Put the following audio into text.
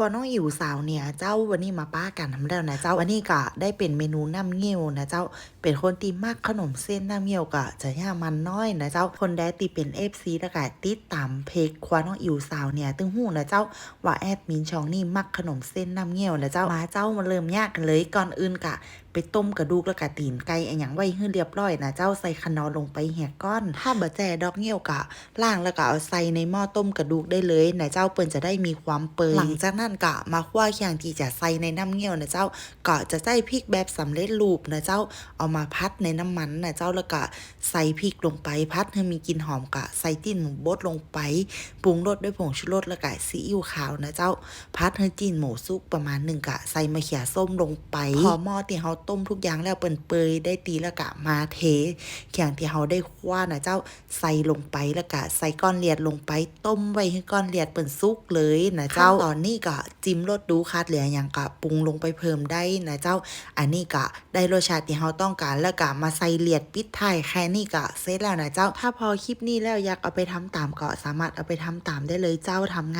พอน้องอิ๋วสาวเนี่ย เจ้าวันนี้มาป้ากันทำแล้วนะเจ้าวันนี้ก็ได้เป็นเมนูน้ำเงี้ยวนะเจ้าเป็นคนตีมากขนมเส้นน้ำเงี้ยวก็จะย่ามันน้อยนะเจ้าคนใดตีเป็นเอฟซีแล้วก็ติดตามเพจครัวน้องอิ๋วสาวเนี่ยตึงหูนะเจ้าว่าแอดมินช่องนี่มักขนมเส้นน้ำเงี้ยวนะเจ้ามาเจ้ามาเริ่มยากกันเลยก่อนอื่นกะ ต้มกระดูกแล้วก็ตีนไก่อันหยังไว้ให้เรียบร้อยนะเจ้าใส่คะนอลงไปแหกก้อน ถ้าบะแจดอกเงี้ยวกะล่างแล้วก็เอาใส่ในหม้อต้มกระดูกได้เลยนะเจ้าเปิ้นจะได้มีความเปื่อยหลังจากนั้นกะมาคั่วเคียงที่จะใส่ในน้ำเงี้ยวนะเจ้าก็จะใส่พริกแบบสำเร็จรูปนะเจ้าเอามาพัดในน้ำมันนะเจ้าแล้วก็ใส่พริกลงไปพัดให้มีกลิ่นหอมกะใส่ตีนหมูบดลงไปปรุงรสด้วยผงชูรสแล้วก็ซีอิ๊วขาวนะเจ้า พัดให้จีนหมูสุกประมาณหนึ่งกะใส่มะเขือส้มลงไปพอหม้อที่เขาต้มทุกอย่างแล้วเปิ่นเปยได้ตีแล้วกะมาเทเขียงที่เขาได้คว้านะเจ้าใส่ลงไปแล้วกะใส่ก้อนเลียดลงไป ต้มไว้ให้ก้อนเลียดเปิ่นสุกเลยนะเจ้าตอนนี้กะจิ้มรสดูคัดเหลืออย่างกะปรุงลงไปเพิ่มได้นะเจ้า อันนี้กะได้รสชาติที่เราต้องการแล้วกะมาใส่เลียดปิดท้ายแค่นี้กะเสร็จแล้วนะเจ้า ถ้าพอคลิปนี้แล้วอยากเอาไปทำตามก็สามารถเอาไปทำตามได้เลยเจ้าทำง่าย